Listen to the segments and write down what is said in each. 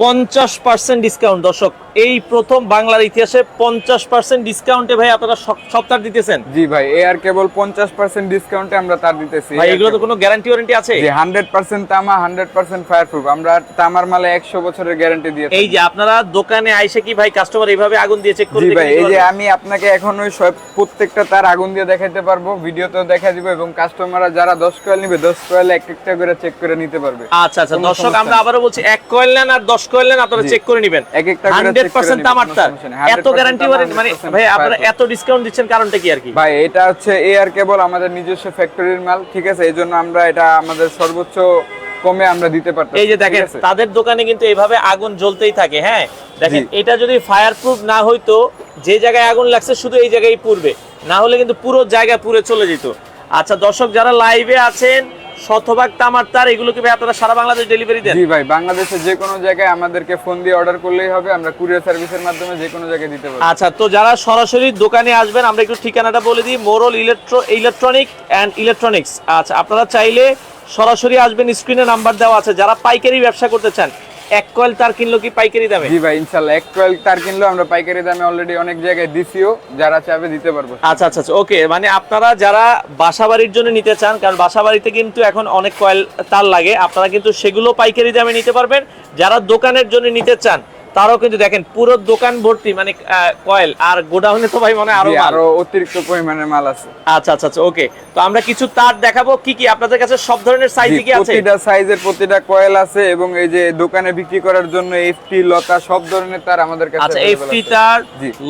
পঞ্চাশ percent discount দর্শক এই প্রথম বাংলার ইতিহাসে পঞ্চাশ পার্সেন্ট ডিসকাউন্টে ভাই আপনারা সব- সপ্তাহ দিতেছেন। জি ভাই এ আর কেবল পঞ্চাশ পার্সেন্ট ডিসকাউন্টে আমরা তার দিতেছি। ভাই এগুলো তো কোনো গ্যারান্টি ওয়ারেন্টি আছে? জি হান্ড্রেড পার্সেন্ট তামা হান্ড্রেড পার্সেন্ট ফায়ার প্রুফ আমরা তামার মালে একশো বছরের গ্যারান্টি দিয়ে এই যে আপনারা দোকানে আইসে কি ভাই কাস্টমার এইভাবে আগুন দিয়ে চেক জি ভাই এই যে আমি আপনাকে এখন ওই সব প্রত্যেকটা তার আগুন দিয়ে দেখাইতে পারব ভিডিওতেও দেখা দিব এবং কাস্টমাররা যারা দশ কয়েল নিবে দশ কয়েল এক একটা করে চেক করে নিতে পারবে। আচ্ছা আচ্ছা দর্শক আমরা আবারও বলছি এক কয়েল নেন আর দশ কয়েল নেন আপনারা চেক করে নেবেন। তামার তার এত গ্যারান্টি মানে ভাই আপনারা এত ডিসকাউন্ট দিচ্ছেন কারণটা কি আর কি? ভাই এটা হচ্ছে কেবল আমাদের নিজস্ব ফ্যাক্টরির মাল ঠিক আছে? আমরা এটা আমাদের সর্বোচ্চ কমে আমরা দিতে পারতাম এই যে দেখেন তাদের দোকানে কিন্তু এইভাবে আগুন জ্বলতেই থাকে হ্যাঁ? দেখেন এটা যদি ফায়ার প্রুফ না হইতো যে জায়গায় আগুন লাগছে শুধু এই জায়গায় পুড়বে। না হলে কিন্তু পুরো জায়গা পুড়ে চলে যেত। আচ্ছা দর্শক যারা লাইভে আছেন শতভাগ তামার তার এগুলো কি ভাই আপনারা সারা বাংলাদেশ ডেলিভারি দেন? জি ভাই বাংলাদেশে যে কোনো জায়গায় আমাদেরকে ফোন দিয়ে অর্ডার করলেই হবে আমরা কুরিয়ার সার্ভিসের মাধ্যমে যে কোনো জায়গায় দিতে পারব। আচ্ছা তো যারা সরাসরি দোকানে আসবেন আমরা একটু ঠিকানাটা বলে দিই Morol electro electronic and electronics আচ্ছা আপনারা চাইলে সরাসরি আসবেন স্ক্রিনে নাম্বার দেওয়া আছে। যারা পাইকারি ব্যবসা করতে চান এক কয়েল তার কিনলো কি পাইকারি দামে? জি ভাই ইনশাল্লাহ এক কয়েল তার কিনলো আমরা পাইকারি দামে অলরেডি অনেক জায়গায় দিছিও যারা চাবে দিতে পারব। আচ্ছা আচ্ছা আচ্ছা ওকে মানে আপনারা যারা বাসাবাড়ির জন্য নিতে চান কারণ বাসাবাড়িতে কিন্তু এখন অনেক কয়েল তার লাগে আপনারা কিন্তু সেগুলো পাইকারি দামে নিতে পারবেন। যারা দোকানের জন্য নিতে চান তারাও কিন্তু দেখেন পুরো দোকান ভর্তি মানে কয়েল আর গোডাউনে তো ভাই মনে আরও আরও অতিরিক্ত পরিমাণের মাল আছে। আচ্ছা আচ্ছা আচ্ছা ওকে তো আমরা কিছু তার দেখাবো কি কি আপনাদের কাছে সব ধরনের সাইজ কি আছে? প্রতিটা সাইজের প্রতিটা কয়েল আছে এবং এই যে দোকানে বিক্রি করার জন্য এফটি লতা সব ধরনের তার আমাদের কাছে আচ্ছা এফটি তার।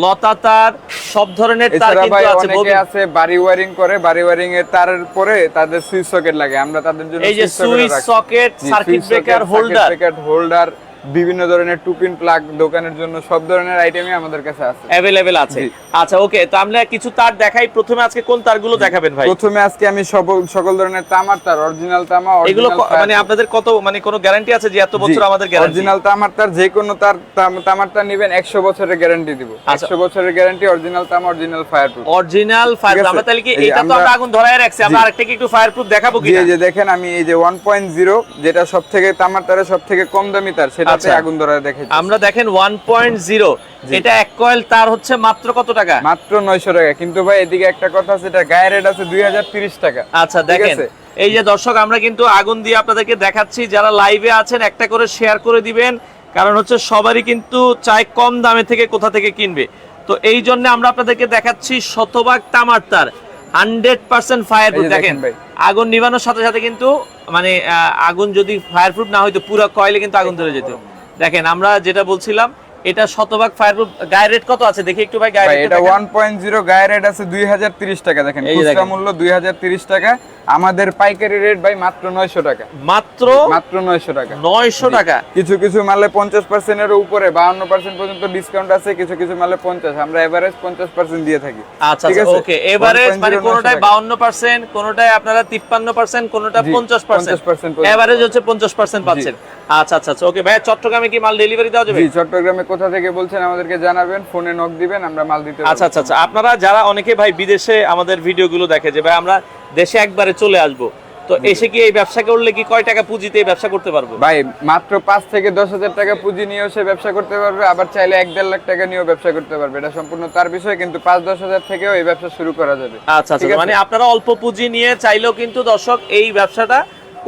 লতা তার সব ধরনের তার কিন্তু আছে অনেকে আছে বাড়ি ওয়ারিং করে বাড়ি ওয়ারিং এর তারের পরে তাদের সুইচ সকেট লাগে। আমরা তাদের জন্য এই যে switch socket circuit breaker holder holder বিভিন্ন ধরনের টুপিন প্লাগ দোকানের জন্য সব ধরনের আইটেমই আমাদের কাছে আছে। অ্যাভেলেবেল আছে। আচ্ছা ওকে তো আমরা কিছু তার দেখাই। প্রথমে আজকে কোন তারগুলো দেখাবেন ভাই? প্রথমে আজকে আমি সকল সকল ধরনের তামার তার অরিজিনাল তামা এগুলো মানে আপনাদের কত মানে কোনো গ্যারান্টি আছে যে এত বছর আমাদের গ্যারান্টি অরিজিনাল তামার তার যে কোনো তার তামার তার নেবেন 100 বছরের গ্যারান্টি দিব। আচ্ছা। 100 বছরের গ্যারান্টি অরিজিনাল তামা original fireproof original fire ঠিক আছে। আমরা তাহলে কি এটা তো আমরা আগুন ধরায় রাখছি। আমরা। আরেকটা কি একটু ফায়ার প্রুফ দেখাবো কি এই যে দেখেন আমি এই যে 1.0 যেটা সবথেকে তামার তারের সবথেকে কম দামি তার সেটাতে আচ্ছা। আগুন দেখেছি আমরা দেখেন 1.0 এটা এক কয়েল তার হচ্ছে মাত্র কত টাকা? মাত্র 900 টাকা। কিন্তু ভাই এদিকে একটা কথা আছে এটা গায়ে রেট আছে 2030 টাকা। আচ্ছা দেখেন। এই যে দর্শক আমরা কিন্তু আগুন দিয়ে আপনাদেরকে দেখাচ্ছি যারা লাইভে আছেন একটা করে শেয়ার করে দিবেন। কারণ হচ্ছে সবারই কিন্তু চাই কম দামে থেকে কোথা থেকে কিনবে। তো এই জন্য আমরা আপনাদেরকে দেখাচ্ছি শতভাগ তামার তার। হান্ড্রেড পার্সেন্ট ফায়ার প্রুফ দেখেন আগুন নিভানোর সাথে সাথে কিন্তু মানে আগুন যদি ফায়ার প্রুফ না হয়তো পুরো কয়েলে কিন্তু আগুন ধরে যেত। দেখেন আমরা যেটা বলছিলাম এটা শতভাগ ফায়ার প্রুফ গায়ের রেট কত আছে? দেখি একটু ভাই গায়ের রেট এটা এটা পয়েন্ট 1.0 গায়ে রেট আছে 2030 টাকা। দেখেন খুচরা। মূল্য 2030 টাকা। আমাদের পাইকারি রেট ভাই মাত্র 900 টাকা। মাত্র মাত্র 900 টাকা। নয়শো টাকা। কিছু কিছু মালে 50% এর উপরে 52% পর্যন্ত ডিসকাউন্ট আছে কিছু কিছু মালে 50 আমরা এভারেজ 50% দিয়ে থাকি। আচ্ছা ঠিক আচ্ছা? ওকে এভারেজ মানে 900 কোনোটায় বাউন্ন পার্সেন্ট কোনোটায় আপনারা তিপ্পান্ন পার্সেন্ট কোনোটা পঞ্চাশ পার্সেন্ট 50% এভারেজ হচ্ছে পঞ্চাশ পার্সেন্ট পাচ্ছেন। আচ্ছা আচ্ছা আচ্ছা ওকে ভাই চট্টগ্রামে কি মাল ডেলিভারি দেওয়া যাবে? জি চট্টগ্রামে কোথা থেকে বলছেন আমাদেরকে জানাবেন ফোনে নক দিবেন আমরা মাল দিতে আচ্ছা আচ্ছা আচ্ছা আপনারা যারা অনেকে ভাই বিদেশে আমাদের ভিডিওগুলো দেখে যে ভাই আমরা দেশে একবারে চলে আসব। তো এসে কি এই ব্যবসা করলে কি কয় টাকা পুঁজিতে এই ব্যবসা করতে পারব? ভাই মাত্র পাঁচ থেকে দশ হাজার টাকা পুঁজি নিয়েও সে ব্যবসা করতে পারবে আবার চাইলে এক দেড় লাখ টাকা নিয়েও ব্যবসা করতে পারবে। এটা সম্পূর্ণ তার বিষয় কিন্তু পাঁচ দশ হাজার থেকেও এই ব্যবসা শুরু করা যাবে। আচ্ছা আচ্ছা মানে আপনারা অল্প পুঁজি নিয়ে চাইলেও কিন্তু দর্শক এই ব্যবসাটা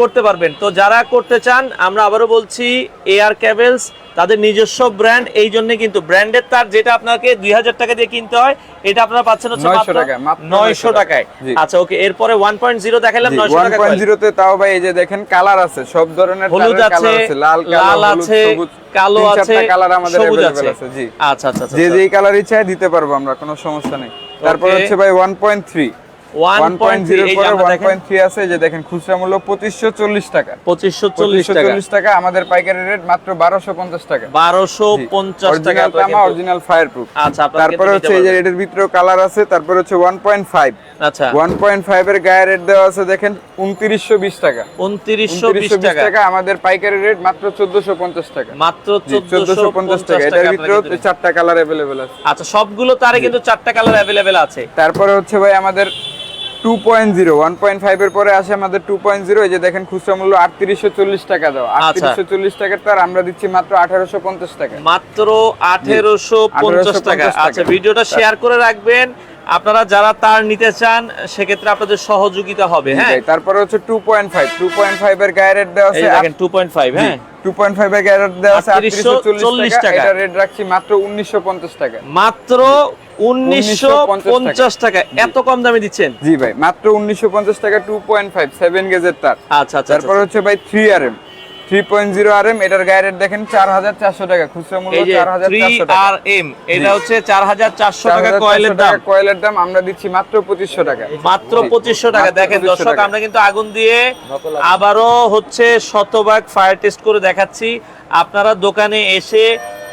করতে পারবেন। তো যারা করতে চান আমরা আবারও বলছি এয়ার ক্যাবেলস তাদের নিজস্ব ব্র্যান্ড। এই জন্য কিন্তু ব্র্যান্ডের তার যেটা আপনাকে দুই হাজার টাকা দিয়ে কিনতে হয় এটা আপনারা পাচ্ছেন হচ্ছে 900 মাত্র টাকায়, নয়শো টাকায়। আচ্ছা ওকে এরপরে ওয়ান পয়েন্ট জিরো দেখালাম নয়শো টাকা পয়েন্ট। জিরোতে তাও ভাই এই যে দেখেন কালার আছে সব ধরনের হলুদ আছে লাল আছে কালো আছে কালার আমাদের সবুজ আছে। জি। আচ্ছা আচ্ছা আচ্ছা যে যেই কালার ইচ্ছায় দিতে পারব আমরা কোনো সমস্যা নেই। তারপর হচ্ছে ভাই ওয়ান পয়েন্ট থ্রি আছে যে দেখেন খুচরা মূল্য পঁচিশশো চল্লিশ টাকা। পঁচিশশো চল্লিশ চল্লিশ টাকা। আমাদের পাইকারি রেট মাত্র বারোশো পঞ্চাশ টাকা। বারোশো পঞ্চাশ টাকা অরিজিনাল আপনারা তামা কিন্তু- অরিজিনাল ফায়ার প্রুফ আচ্ছা তারপরে হচ্ছে এই যে এটার ভিতরেও কালার আছে তারপরে হচ্ছে ওয়ান পয়েন্ট ফাইভ। আচ্ছা। ওয়ান পয়েন্ট ফাইভ এর গায়ে রেট দেওয়া আছে দেখেন উনত্রিশশো বিশ টাকা। উনত্রিশশো বিশ টাকা। আমাদের পাইকারি রেট মাত্র চোদ্দশো পঞ্চাশ টাকা। মাত্র চোদ্দশো চোদ্দশো পঞ্চাশ টাকা। এটার ভিতরেও চারটা কালার অ্যাভেলেবেল আছে। আচ্ছা সবগুলো তারে কিন্তু চারটা কালার অ্যাভেলেবেল আছে। তারপরে হচ্ছে ভাই আমাদের two point zero one point five এর পরে আসে আমাদের টু পয়েন্ট জিরো এই যে দেখেন খুচরা মূল্য আটত্রিশশো চল্লিশ টাকা দাও আচ্ছা। আটত্রিশশো চল্লিশ টাকার তার আমরা দিচ্ছি মাত্র আঠারোশো পঞ্চাশ টাকা। মাত্র আঠেরোশো পঞ্চাশ টাকা। আচ্ছা ভিডিওটা শেয়ার করে রাখবেন। আপনারা যারা তার নিতে চান সেক্ষেত্রে আপনাদের সহযোগিতা হবে হ্যাঁ? তারপরে হচ্ছে two point five two point five এর গায়ে রেট দেওয়া আছে দেখেন টু পয়েন্ট ফাইভ হ্যাঁ? টু পয়েন্ট ফাইভ এর গায়ে রেট দেওয়া আছে আটত্রিশশো চল্লিশ টাকা। টাকা। এটা রেট রাখছি মাত্র উনিশশো পঞ্চাশ টাকা। মাত্র উনিশশো পঞ্চাশ টাকা। এত কম দামে দিচ্ছেন? জি ভাই মাত্র উনিশশো পঞ্চাশ টাকা টু পয়েন্ট ফাইভ সেভেন গেজের তার। আচ্ছা আচ্ছা তারপর হচ্ছে ভাই three R M three point zero R M এটার গায়ে রেট দেখেন চার হাজার চারশো টাকা খুচরা মূল্য এই যে চার হাজার থ্রি চারশো টাকা। আর এম এটা হচ্ছে চার হাজার চারশো টাকা কয়েলের দাম। কয়েলের দাম আমরা দিচ্ছি মাত্র পঁচিশশো টাকা। মাত্র জি। পঁচিশশো টাকা। দেখেন 2500 দর্শক আমরা কিন্তু আগুন দিয়ে আবারও হচ্ছে শতভাগ ফায়ার টেস্ট করে দেখাচ্ছি। আপনারা দোকানে এসে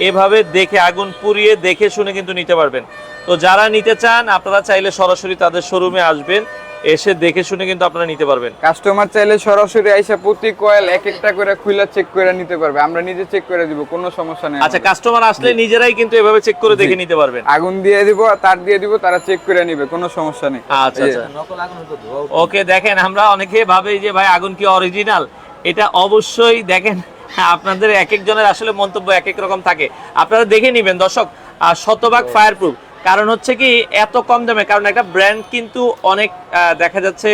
এভাবে দেখে আগুন পুড়িয়ে দেখে শুনে কিন্তু নিতে পারবেন। তো যারা নিতে চান আপনারা চাইলে সরাসরি তাদের শোরুমে আসবেন এসে দেখে শুনে কিন্তু আপনারা নিতে পারবেন। কাস্টমার চাইলে সরাসরি আইসা প্রতি কয়েল এক একটা করে খুইলা চেক করে নিতে পারবে। আমরা নিজে চেক করে দিব কোনো সমস্যা নেই আচ্ছা কাস্টমার আসলে নিজেরাই কিন্তু এভাবে চেক করে দেখে নিতে পারবেন। আগুন দিয়ে দিব তার দিয়ে দিব তারা চেক করে নিবে কোনো সমস্যা নেই। আচ্ছা আচ্ছা। ওকে দেখেন আমরা অনেকে ভাবে যে ভাই আগুন কি অরিজিনাল এটা অবশ্যই দেখেন আপনাদের এক একজনের আসলে মন্তব্য এক এক রকম থাকে। আপনারা দেখে নেবেন দর্শক শতভাগ ফায়ারপ্রুফ কারণ হচ্ছে কি এত কম দামে কারণ একটা ব্র্যান্ড কিন্তু অনেক দেখা যাচ্ছে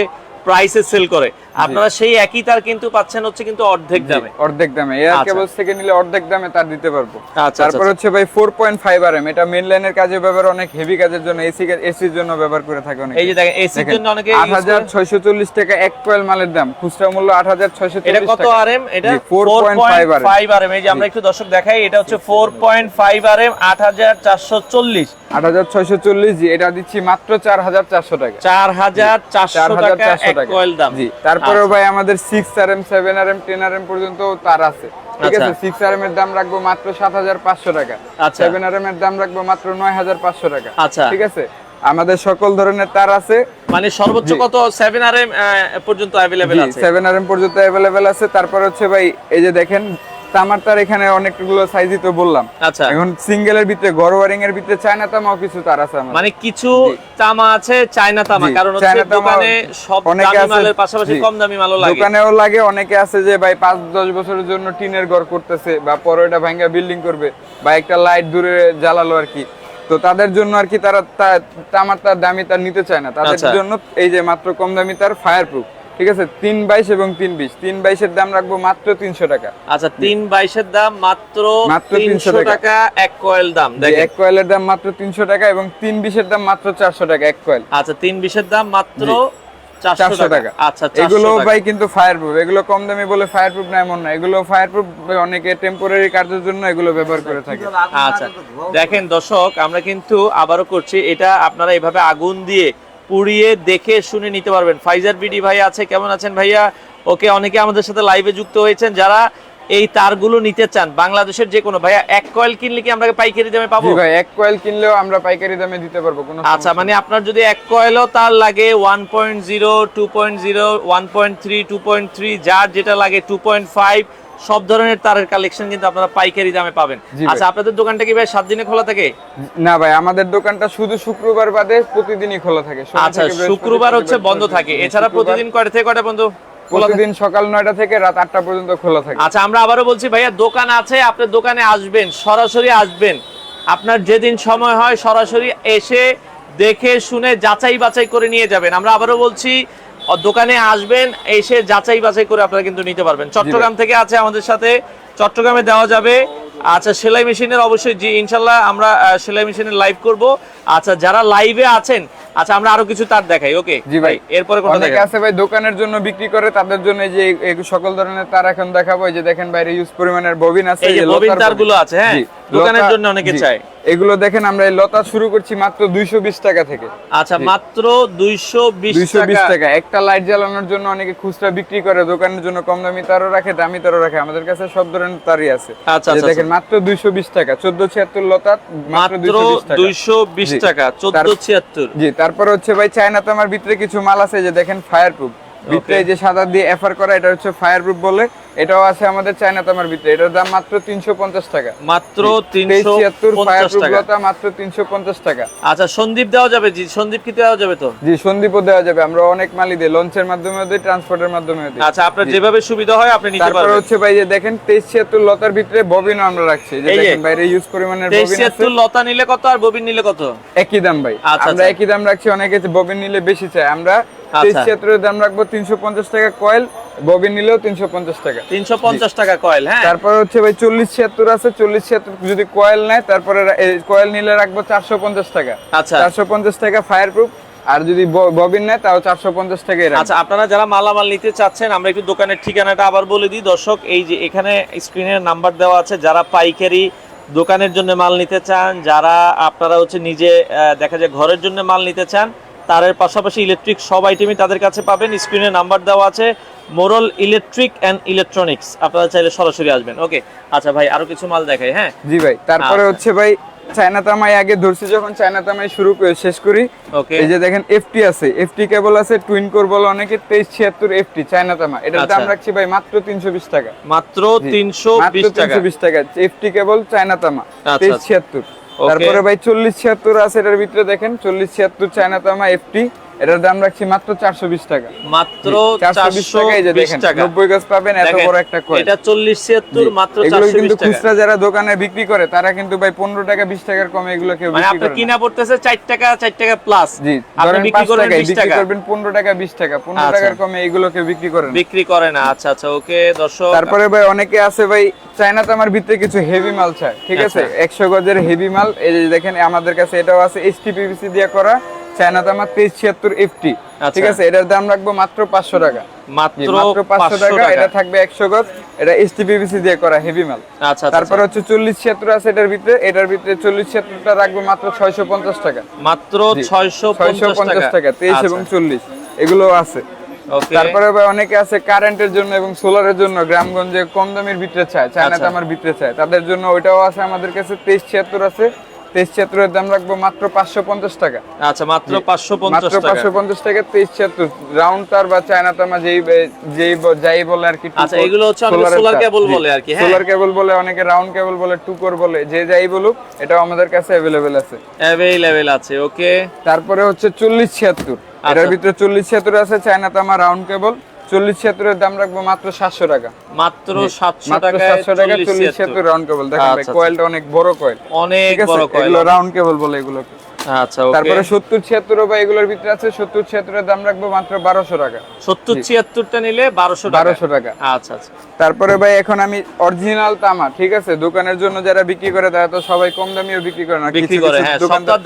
প্রাইসে সেল করে। আপনারা সেই একই তার কিন্তু পাচ্ছেন হচ্ছে কিন্তু অর্ধেক দামে। অর্ধেক দামে। এয়ার আচ্ছা। কেবলস থেকে নিলে অর্ধেক দামে তার দিতে পারব। আচ্ছা, তারপর আচ্ছা। হচ্ছে ভাই four point five R M এটা মেন লাইনের কাজে ব্যবহার অনেক হেভি কাজের জন্য এসি এসির জন্য ব্যবহার করে থাকে অনেক। এই যে দেখেন এসির জন্য অনেকে আট হাজার ছয়শো চল্লিশ টাকা এক কয়েল মালের দাম। খুচরা মূল্য আট হাজার ছয়শো এটা কত আরএম এটা জি, 4.5 RM 4.5 আরএম এই যে আমরা একটু দর্শক দেখাই এটা হচ্ছে 4.5 আরএম 8440 আট হাজার ছয়শো চল্লিশ জি এটা দিচ্ছি মাত্র চার হাজার চারশো টাকা 4400 চার হাজার টাকা চারশো এক টাকা কয়েল দাম জি তারপরেও আচ্ছা। ভাই আমাদের six R M seven R M ten R M পর্যন্ত তার আছে ঠিক আচ্ছা। আছে সিক্স আর এম এর দাম রাখবো মাত্র সাত হাজার পাঁচশো টাকা আচ্ছা। সেভেন আর এম এর দাম রাখবো মাত্র নয় হাজার পাঁচশো টাকা আচ্ছা। ঠিক আছে আমাদের সকল ধরনের তার আছে মানে সর্বোচ্চ জি। কত 7 আরএম পর্যন্ত अवेलेबल আছে সেভেন আর এম পর্যন্ত অ্যাভেলেবেল আছে তারপর হচ্ছে ভাই এই যে দেখেন তামার তার এখানে অনেকগুলো সাইজই তো বললাম। আচ্ছা। এখন সিঙ্গেলের ভিতরে ঘর ওয়ারিং এর ভিতরে চায়না তামাও কিছু তার আছে আমাদের মানে কিছু তামা আছে চায়না তামা। কারণ হচ্ছে দোকানে সব দামি মালের পাশাপাশি কম দামি মালও লাগে। দোকানেও লাগে অনেকে আছে যে ভাই পাঁচ দশ বছরের জন্য টিনের ঘর করতেছে বা পরে এটা ভাঙ্গা বিল্ডিং করবে বা একটা লাইট দূরে জ্বালালো আর কি। তো তাদের জন্য আর কি তারা তামার তার দামি তার নিতে চায় না। তাদের আচ্ছা। জন্য এই যে মাত্র কম দামি তার ফায়ার প্রুফ ঠিক আছে তিন বাইশ এবং তিন বিশ। তিন বাইশের দাম রাখব মাত্র তিনশো টাকা। আচ্ছা 3 22 দাম মাত্র মাত্র 300 300 টাকা। এক কয়েল দাম এক কয়েলের দাম মাত্র তিনশো টাকা এবং তিন বিশের দাম মাত্র চারশো টাকা এক কয়েল। আচ্ছা 3 20 টাকা মাত্র চারশো টাকা। আচ্ছা এগুলো ভাই কিন্তু ফায়ার প্রুফ এগুলো কম দামি বলে ফায়ার প্রুফ না এমন না। এগুলো ফায়ার প্রুফ অনেকে টেম্পোরারি কাজের জন্য এগুলো ব্যবহার করে থাকে। আচ্ছা দেখেন দর্শক আমরা কিন্তু আবারও করছি। এটা আপনারা এভাবে আগুন দিয়ে পুড়িয়ে দেখে শুনে নিতে পারবেন। ফাইজার বিডি ভাই আছে কেমন আছেন ভাইয়া? ওকে অনেকে আমাদের সাথে লাইভে যুক্ত হয়েছেন যারা এই তারগুলো নিতে চান বাংলাদেশের যে কোনো ভাইয়া এক কয়েল কিনলে কি আমরা পাইকারি দামে পাবো? ভাই এক কয়েল কিনলেও আমরা পাইকারি দামে দিতে পারব কোনো আচ্ছা মানে আপনার যদি এক কয়েলও তার লাগে one point zero two point zero one point three two point three যার যেটা লাগে টু পয়েন্ট ফাইভ সব ধরনের তারের কালেকশন কিন্তু আপনারা পাইকারি দামে পাবেন। আচ্ছা আপনাদের দোকানটা কি ভাই সাত দিনে খোলা থাকে? না ভাই আমাদের দোকানটা শুধু শুক্রবার বাদে প্রতিদিনই খোলা থাকে। আচ্ছা শুক্রবার হচ্ছে বন্ধ থাকে। এছাড়া প্রতিদিন কয়টা থেকে কয়টা বন্ধ প্রতিদিন সকাল নয়টা থেকে রাত আটটা পর্যন্ত খোলা থাকে। আচ্ছা আমরা আবারও বলছি ভাইয়া দোকান আছে আপনার দোকানে আসবেন সরাসরি আসবেন। আপনার যেদিন সময় হয় সরাসরি এসে দেখে শুনে যাচাই বাছাই করে নিয়ে যাবেন। আমরা আবারও বলছি দোকানে আসবেন এসে যাচাই বাছাই করে আপনারা কিন্তু নিতে পারবেন। চট্টগ্রাম থেকে আছে আমাদের সাথে। চট্টগ্রামে দেওয়া যাবে। আচ্ছা সেলাই মেশিনের অবশ্যই জি ইনশাল্লাহ আমরা সেলাই মেশিনের লাইভ করব। আচ্ছা যারা লাইভে আছেন আচ্ছা আমরা আরও কিছু তার দেখাই ওকে জি ভাই। এরপরে কোনটা দেখাই আছে ভাই দোকানের জন্য বিক্রি করে তাদের জন্য এই যে সকল ধরনের তার এখন দেখাবো। এই যে দেখেন বাইরে ইউজ পরিমাণের ববিন আছে এই যে ববিন তারগুলো আছে, হ্যাঁ? দোকানের জন্য অনেকে। চায়। এগুলো দেখেন আমরা এই লতা শুরু করছি মাত্র দুইশো বিশ টাকা থেকে। আচ্ছা মাত্র দুইশো বিশ টাকা। একটা লাইট জ্বালানোর জন্য অনেকে খুচরা বিক্রি করে দোকানের জন্য কম দামি তারও রাখে দামি তারও রাখে। আমাদের কাছে সব ধরনের তারই আছে। আচ্ছা, যে আচ্ছা, দেখেন মাত্র দুইশো বিশ টাকা। চোদ্দ ছিয়াত্তর লতা মাত্র দুইশো বিশ টাকা। চোদ্দ ছিয়াত্তর। জি তারপর হচ্ছে ভাই চায়না আমার ভিতরে কিছু মাল আছে যে দেখেন ফায়ার প্রুফ ভিতরে যে সাদা দিয়ে এফার করা এটা হচ্ছে ফায়ার প্রুফ বলে। এটাও আছে আমাদের চায়না তামার ভিতরে। এটার দাম মাত্র তিনশো পঞ্চাশ টাকা। মাত্র তেইশ তিনশো টাকা। মাত্র তিনশো পঞ্চাশ টাকা। আচ্ছা সন্দীপ দেওয়া যাবে জি সন্দীপ কি দেওয়া যাবে তো? জি সন্দীপও দেওয়া যাবে। আমরা অনেক মালই দিই লঞ্চের মাধ্যমে দিই ট্রান্সপোর্টের মাধ্যমে দিই। আচ্ছা আপনার যেভাবে সুবিধা হয় আপনি নিতে তারপরে পারবেন। হচ্ছে ভাই যে দেখেন তেইশ ছিয়াত্তর লতার ভিতরে ববিনও আমরা রাখছি। যে দেখেন বাইরে ইউজ পরিমাণের ববিন আছে। ছিয়াত্তর লতা নিলে কত আর ববিন নিলে কত? একই দাম ভাই। আচ্ছা, আমরা আচ্ছা। একই দাম রাখছি অনেকে ববিন নিলে বেশি চাই আমরা তেইশ আচ্ছা। ছিয়াত্তরের দাম রাখব তিনশো পঞ্চাশ টাকা কয়েল ববিন নিলেও তিনশো পঞ্চাশ টাকা। তিনশো পঞ্চাশ টাকা কয়েল হ্যাঁ? তারপর হচ্ছে ভাই চল্লিশ ছিয়াত্তর আছে চল্লিশ ছিয়াত্তর যদি কয়েল নেয় তারপরে কয়েল নিলে রাখব চারশো পঞ্চাশ টাকা। আচ্ছা। চারশো পঞ্চাশ টাকা ফায়ার প্রুফ আর যদি ববিন নেয় তাও চারশো পঞ্চাশ রাখব। আচ্ছা আপনারা যারা মালামাল নিতে চাচ্ছেন আমরা একটু দোকানের ঠিকানাটা আবার বলে দিই। দর্শক এই যে এখানে স্ক্রিনের নাম্বার দেওয়া আছে যারা পাইকারি দোকানের জন্য মাল নিতে চান যারা আপনারা হচ্ছে নিজে দেখা যায় ঘরের জন্য মাল নিতে চান তারের পাশাপাশি ইলেকট্রিক সব আইটেমই তাদের কাছে পাবেন। স্ক্রিনে নাম্বার দেওয়া আছে। Morol electric and electronics. আপনারা চাইলে সরাসরি আসবেন। ওকে আচ্ছা ভাই আরও কিছু মাল দেখাই হ্যাঁ? জি ভাই তারপরে আচ্ছা। হচ্ছে ভাই চায়না তামাই আগে ধরছি যখন চায়না তামাই শুরু শেষ করি। ওকে। এই যে দেখেন এফটি আছে। এফটি কেবল আছে টুইন কোর বলে অনেকে এফটি চায়না তামা এটার দাম আচ্ছা। রাখছি ভাই মাত্র তিনশো বিশ টাকা। মাত্র জি। তিনশো মাত্র বিশ টাকা। তিনশো বিশ টাকা। এফটি কেবল চায়না তামা আচ্ছা, তেইশ আচ্ছা। ছিয়াত্তর। Okay. তারপরে ভাই চল্লিশ ছিয়াত্তর আছে এটার ভিতরে দেখেন চল্লিশ ছিয়াত্তর চায়না তামা এফটি এটার দাম রাখছি মাত্র চারশো বিশ টাকা। মাত্র চারশো বিশ টাকা যে দেখেন টাকা। গাছ পাবেন এত বড় একটা কয়েল এটা চল্লিশ ছিয়াত্তর মাত্র এগুলো চারশো কিন্তু টাকা। খুচরা যারা দোকানে বিক্রি করে তারা কিন্তু ভাই পনেরো টাকা বিশ টাকার কমে এগুলো কেউ মানে বিক্রি করে না। কিনা পড়তেছে চার টাকা চার টাকা প্লাস জি আপনি বিক্রি করেন টাকায় বিশ বিক্রি টাকা। করবেন পনেরো টাকা বিশ টাকা। পনেরো আচ্ছা। টাকার কমে এগুলো কেউ বিক্রি করে না। বিক্রি করে না আচ্ছা আচ্ছা ওকে দর্শক। তারপরে ভাই অনেকে আছে ভাই চায়না তামার ভিতরে কিছু হেভি মাল চায় ঠিক আছে? আচ্ছা। একশো গজের হেভি মাল এই যে দেখেন আমাদের কাছে এটাও আছে এইচটিপিভিসি দিয়ে করা। চায়না তামার তেইশ ছিয়াত্তর এফটি। আচ্ছা। ঠিক আছে এটার দাম রাখব মাত্র পাঁচশো টাকা। মাত্র পাঁচশো টাকা এটা থাকবে একশো গজ। এটা দিয়ে করা হেভি মাল আচ্ছা আচ্ছা তারপরে হচ্ছে চল্লিশ ছিয়াত্তর আছে এটার ভিতরে। এটার ভিতরে চল্লিশ ছিয়াত্তরটা রাখব মাত্র ছয়শো পঞ্চাশ টাকা। মাত্র ছয়শো ছয়শো পঞ্চাশ টাকা। তেইশ এবং চল্লিশ। এগুলো আছে। তারপরে অনেকে আছে কারেন্টের জন্য এবং সোলারের জন্য গ্রামগঞ্জে কম দামের ভিতরে চায় চায়না আচ্ছা। তামার ভিতরে চায়। তাদের জন্য ওইটাও আছে আমাদের কাছে তেইশ ছিয়াত্তর আছে। তেইশ ছিয়াত্তরের দাম রাখব মাত্র পাঁচশো পঞ্চাশ টাকা। আচ্ছা মাত্র পাঁচশো মাত্র পাঁচশো পঞ্চাশ টাকা তেইশ ছিয়াত্তর। রাউন্ড তার বা চায়না তামা যেই যেই যাই বলে আর কি আচ্ছা, এগুলো হচ্ছে solar cable বলে আর কি, হ্যাঁ? সোলার কেবল বলে অনেকে রাউন্ড কেবল বলে টুকর বলে যে যাই বলুক এটাও আমাদের কাছে অ্যাভেলেবেল আছে। অ্যাভেলেবেল আছে ওকে তারপরে হচ্ছে চল্লিশ ছিয়াত্তর। আচ্ছা। এটার ভিতরে চল্লিশ ছিয়াত্তর আছে চায়না তামা রাউন্ড কেবল চল্লিশ ছিয়াত্তরের দাম রাখব মাত্র সাতশো টাকা। মাত্র সাতশো টাকা সাতশো টাকা চল্লিশ ছিয়াত্তর। রাউন্ড কেবল দেখেন কয়েলটা অনেক বড় কয়েল অনেক বড় কয়েল রাউন্ড কেবল বলে এগুলোকে। আচ্ছা তারপরে সত্তর ছিয়াত্তর বা এগুলোর ভিতরে আছে সত্তর ছিয়াত্তরের দাম রাখব মাত্র বারোশো টাকা। সত্তর ছিয়াত্তরটা নিলে বারোশো বারোশো টাকা। আচ্ছা আচ্ছা। তারপরে ভাই এখন আমি অরিজিনাল তামা ঠিক আছে? দোকানের জন্য যারা বিক্রি করে তারা তো সবাই কম দামিও বিক্রি করে না। বিক্রি কিছু করে হ্যাঁ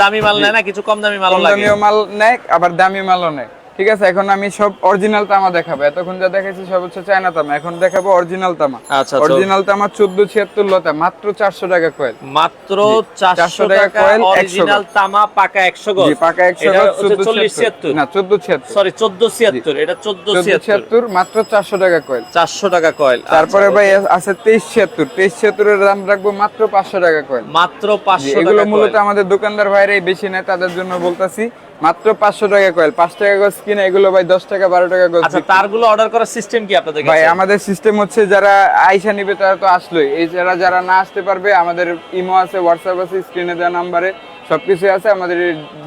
দামি মাল নেয় না কিছু কম দামি লাগে। দামিও মাল নেয় আবার দামি মালও নেয়। ঠিক আছে এখন আমি সব অরিজিনাল তামা দেখাবো। এতক্ষণ যা দেখেছি সব হচ্ছে চায়না তামা। এখন দেখাবো অরিজিনাল তামা। আচ্ছা আচ্ছা অরিজিনাল তামা চোদ্দ ছিয়াত্তর লতা মাত্র চারশো টাকা কয়েল মাত্র চারশো টাকা 100 অরিজিনাল তামা পাকা একশো গজ। পাকা একশো গজ, হচ্ছে 14 চল্লিশ ছিয়াত্তর। না চোদ্দ ছিয়াত্তর। সরি চোদ্দ ছিয়াত্তর এটা চোদ্দ ছিয়াত্তর। মাত্র চারশো টাকা কয়েল চারশো টাকা কয়েল তারপরে আচ্ছা, ভাই আছে তেইশ ছিয়াত্তর। তেইশ ছিয়াত্তরের দাম রাখব মাত্র পাঁচশো টাকা কয়েল মাত্র পাঁচশো এগুলো মূলত আমাদের দোকানদার ভাইরাই বেশি নেয় তাদের জন্য বলতাছি। মাত্র পাঁচশো টাকা কয়েল। পাঁচ টাকা গজ কিনে এগুলো ভাই দশ টাকা বারো টাকা গজ আচ্ছা। তারগুলো অর্ডার করার সিস্টেম কি আপনাদের ভাই আমাদের সিস্টেম হচ্ছে যারা আইসা নিবে তারা তো আসলোই। এছাড়া যারা না আসতে পারবে আমাদের ইমো আছে হোয়াটসঅ্যাপ আছে স্ক্রিনে দেওয়া নাম্বারে সবকিছু আছে আমাদের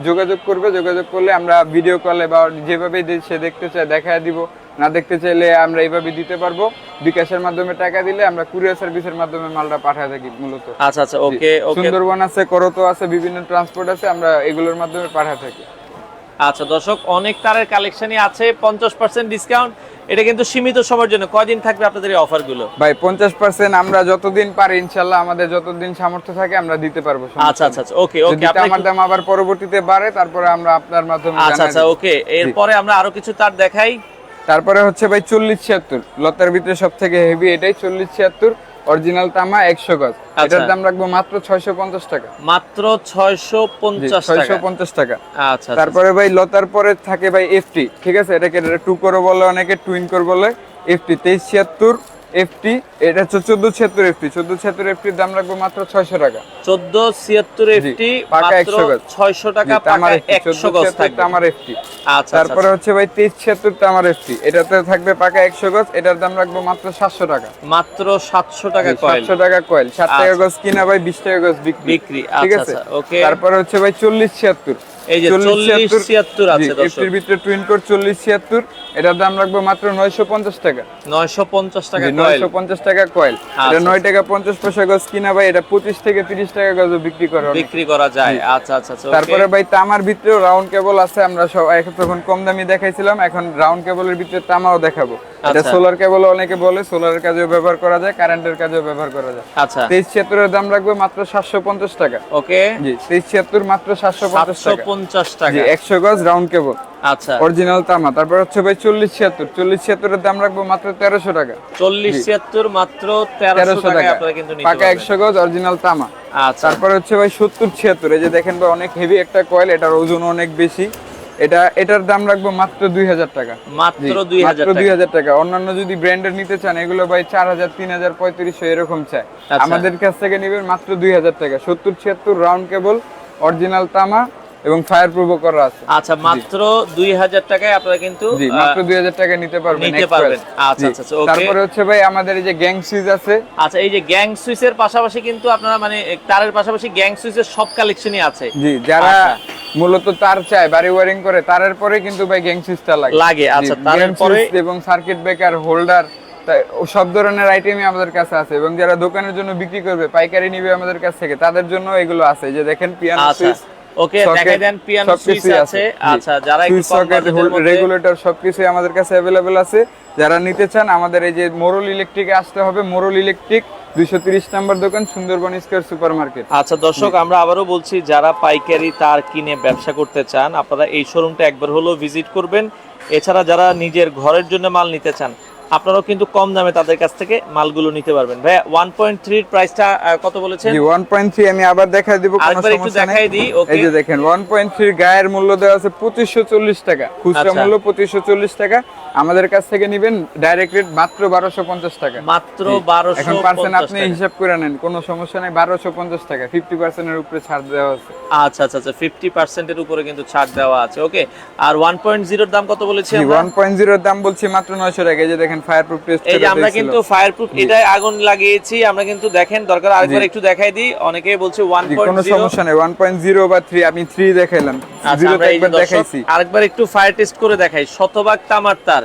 যোগাযোগ করবে যোগাযোগ করলে আমরা ভিডিও কলে বা যেভাবে সে দেখতে চায় দেখায় দিব। না দেখতে চাইলে আমরা এইভাবে দিতে পারব। বিকাশের মাধ্যমে টাকা দিলে আমরা কুরিয়ার সার্ভিসের মাধ্যমে মালটা পাঠায় থাকি মূলত। আচ্ছা আচ্ছা ওকে ওকে সুন্দরবন আছে করতো আছে বিভিন্ন ট্রান্সপোর্ট আছে আমরা এগুলোর মাধ্যমে পাঠায় থাকি। আচ্ছা দর্শক অনেক তারের কালেকশনই আছে পঞ্চাশ পার্সেন্ট ডিসকাউন্ট এটা কিন্তু সীমিত সময়ের জন্য। কয়দিন থাকবে আপনাদের এই অফারগুলো ভাই পঞ্চাশ পার্সেন্ট আমরা যতদিন পারি ইনশাল্লাহ আমাদের যতদিন সামর্থ্য থাকে আমরা দিতে পারব আচ্ছা আচ্ছা আচ্ছা ওকে। ওকে আপনি আমার দাম আবার পরবর্তীতে বাড়ে তারপরে আমরা আপনার মাধ্যমে আচ্ছা আচ্ছা। ওকে এরপরে আমরা আরও কিছু তার দেখাই। তারপরে হচ্ছে ভাই চল্লিশ ছিয়াত্তর। লতার ভিতরে সব থেকে হেভি এটাই চল্লিশ ছিয়াত্তর। অরিজিনাল তামা একশো গজ। আচ্ছা। এটার দাম রাখব মাত্র ছয়শো পঞ্চাশ টাকা। মাত্র ছয়শো পঞ্চাশ ছয়শো পঞ্চাশ টাকা। আচ্ছা আচ্ছা তারপরে ভাই লতার পরে থাকে ভাই এফটি ঠিক আছে? এটাকে টু করে বলে অনেকে টুইন করে বলে এফটি তেইশ ছিয়াত্তর। এফটি এটা হচ্ছে চোদ্দ ছিয়াত্তর এফটি চোদ্দ ছিয়াত্তর এফটির দাম রাখব মাত্র ছয়শো টাকা। চোদ্দ ছিয়াত্তর এফটি পাকা 100 গজ। ছয়শো টাকা একশো গজ থাকবে। এফটি আচ্ছা তারপরে তারপরে হচ্ছে ভাই তেইশ ছিয়াত্তর তামার এফটি এটাতে থাকবে পাকা একশো গজ এটার দাম রাখব মাত্র সাতশো টাকা। মাত্র সাতশো টাকা সাতশো টাকা কয়েল ষাট টাকা আচ্ছা। গজ কিনা ভাই বিশ টাকা গজ বিক্রি। বিক্রি ঠিক আচ্ছা আছে? আচ্ছা ওকে তারপরে হচ্ছে ভাই চল্লিশ ছিয়াত্তর। এই যে চল্লিশ ছিয়াত্তর আছে দর্শক। ভিতরে টুইন কোড চল্লিশ ছিয়াত্তর এটার দাম রাখব মাত্র নয়শো পঞ্চাশ টাকা। নয়শো পঞ্চাশ টাকা কয়েল নয়শো পঞ্চাশ টাকা কয়েল এটা আচ্ছা। টাকা পঞ্চাশ পয়সা গজ কিনা ভাই এটা পঁচিশ থেকে তিরিশ টাকা গজ বিক্রি করে বিক্রি করা যায়। আচ্ছা আচ্ছা আচ্ছা তারপরে ভাই তামার ভিতরেও রাউন্ড কেবল আছে আমরা সব তখন কম দামি দেখাইছিলাম এখন রাউন্ড কেবলের ভিতরে তামাও দেখাবো। এটা আচ্ছা। সোলার কেবল অনেকে বলে সোলারের কাজেও ব্যবহার করা যায় কারেন্টের কাজেও ব্যবহার করা যায়। আচ্ছা। তেইশ ছিয়াত্তরের দাম রাখবে মাত্র সাতশো পঞ্চাশ টাকা। ওকে। জি তেইশ ছিয়াত্তর মাত্র সাতশো পঞ্চাশ সাতশো টাকা পঞ্চাশ জি টাকা। একশো গজ রাউন্ড কেবল আচ্ছা। অরিজিনাল তামা তারপর হচ্ছে ভাই চল্লিশ ছিয়াত্তর। চল্লিশ ছিয়াত্তরের দাম রাখব মাত্র তেরোশো টাকা। চল্লিশ ছিয়াত্তর মাত্র তেরোশো টাকা। কিন্তু পাকা একশো গজ অরিজিনাল তামা আচ্ছা। তারপরে হচ্ছে ভাই সত্তর ছিয়াত্তর। এই যে দেখেন ভাই অনেক হেভি একটা কয়েল এটার ওজন অনেক বেশি। এটা এটার দাম রাখব মাত্র দুই হাজার টাকা। মাত্র দুই হাজার দুই টাকা। অন্যান্য যদি ব্র্যান্ডের নিতে চান এগুলো ভাই চার হাজার তিন হাজার পঁয়ত্রিশশো এরকম চাই। আচ্ছা। আমাদের কাছ থেকে নেবেন মাত্র দুই হাজার টাকা। সত্তর ছিয়াত্তর রাউন্ড কেবল অরিজিনাল তামা এবং ফায়ার প্রুফও করা আছে। আচ্ছা মাত্র দুই হাজার টাকায় আপনারা কিন্তু জি মাত্র দুই হাজার টাকা নিতে পারবেন নিতে পারবেন। আচ্ছা, আচ্ছা, আচ্ছা, okay. তারপরে হচ্ছে ভাই আমাদের এই যে গ্যাং সুইচ আছে। আচ্ছা এই যে গ্যাং সুইচের পাশাপাশি কিন্তু আপনারা মানে তারের পাশাপাশি গ্যাং সুইচের সব কালেকশনই আছে। জি যারা আচ্ছা। মূলত তার চায় বাড়ি ওয়ারিং করে তারের পরে কিন্তু ভাই গ্যাং সুইচটা লাগে। লাগে, আচ্ছা, তারের পরে- এবং সার্কিট ব্রেকার হোল্ডার সব ধরনের আইটেমই আমাদের কাছে আছে। এবং যারা দোকানের জন্য বিক্রি করবে পাইকারি নিবে আমাদের কাছ থেকে তাদের জন্য এগুলো আছে। যে দেখেন পিয়ানো আচ্ছা। সুইচ ওকে দেখাই দেন পিয়ানো সুইচ আছে। আচ্ছা যারা একটু মধ্যে রেগুলেটর সবকিছু আমাদের কাছে অ্যাভেলেবেল আছে। যারা নিতে চান আমাদের এই যে মোরল ইলেকট্রিকে আসতে হবে মোরল ইলেকট্রিক দুইশো তিরিশ নম্বর দোকান সুন্দরবন স্কয়ার সুপার মার্কেট আচ্ছা দর্শক আমরা আবারও বলছি যারা পাইকারি তার কিনে ব্যবসা করতে চান আপনারা এই শোরুমটা একবার হলেও ভিজিট করবেন। এছাড়া যারা নিজের ঘরের জন্য মাল নিতে চান আপনারাও কিন্তু কম দামে তাদের কাছ থেকে মালগুলো নিতে পারবেন। ভাই ওয়ান পয়েন্ট প্রাইসটা কত বলেছেন? জি 1.3 আমি আবার দেখাই দিব কোনো একটু দেখাই দিই, okay. এই যে দেখেন 1.3 গায়ের মূল্য দেওয়া আছে 2540 টাকা। খুচরা আচ্ছা। মূল্য 2540 টাকা। আমাদের কাছ থেকে নেবেন ডাইরেক্ট রেট মাত্র 1250 টাকা। মাত্র এখন পার্সেন্ট আপনি হিসাব করে নেন কোনো সমস্যা নেই 1250 টাকা। 50% এর উপরে ছাড় দেওয়া আছে। আচ্ছা আচ্ছা আচ্ছা ফিফটি পার্সেন্টের উপরে কিন্তু ছাড় দেওয়া আছে ওকে? আর ওয়ান পয়েন্ট জিরোর দাম কত বলেছি আমরা? 1.0 এর দাম বলছি মাত্র 900 টাকা। এই যে দেখেন ফায়ার প্রুফ টেস্ট এই যে আমরা কিন্তু ফায়ার প্রুফ এটাই আগুন লাগিয়েছি আমরা কিন্তু দেখেন দরকার আরেকবার একটু দেখাই দিই অনেকেই বলছে ওয়ান জি পয়েন্ট কোনো জিরো সমস্যা নেই 1.0 বা 3 আমি 3 দেখাইলাম। আচ্ছা জিরো আমরা এই যে একবার দেখাইছি। আরেকবার একটু ফায়ার টেস্ট করে দেখাই শতভাগ তামার তার।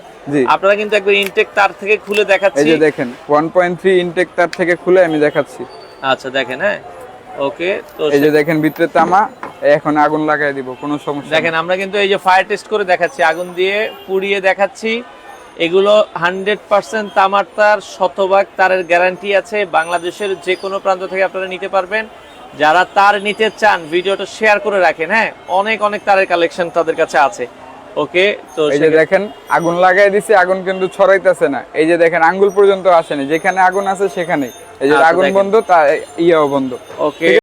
আপনারা কিন্তু একবার ইনটেক তার থেকে খুলে এই যে দেখেন 1.3 ইনটেক তার থেকে খুলে আমি দেখাচ্ছি। আচ্ছা দেখেন হ্যাঁ। ওকে তো এই যে দেখেন ভিতরে তামা এখন আগুন লাগাই দিব কোনো সমস্যা দেখেন আমরা কিন্তু এই যে ফায়ার টেস্ট করে দেখাচ্ছি আগুন দিয়ে পুড়িয়ে দেখাচ্ছি। এগুলো হান্ড্রেড পার্সেন্ট তামার তার শতভাগ তারের গ্যারান্টি আছে বাংলাদেশের যে কোনো প্রান্ত থেকে আপনারা নিতে পারবেন। যারা তার নিতে চান ভিডিওটা শেয়ার করে রাখেন হ্যাঁ? অনেক অনেক তারের কালেকশন তাদের কাছে আছে। ওকে? তো এই যে দেখেন আগুন লাগাই দিছে আগুন কিন্তু ছড়াইতেছে না। এই যে দেখেন আঙ্গুল পর্যন্ত আসেনি। যেখানে আগুন আছে সেখানে এই যে আচ্ছা, আগুন বন্ধ তা ইয়াও বন্ধ। ওকে।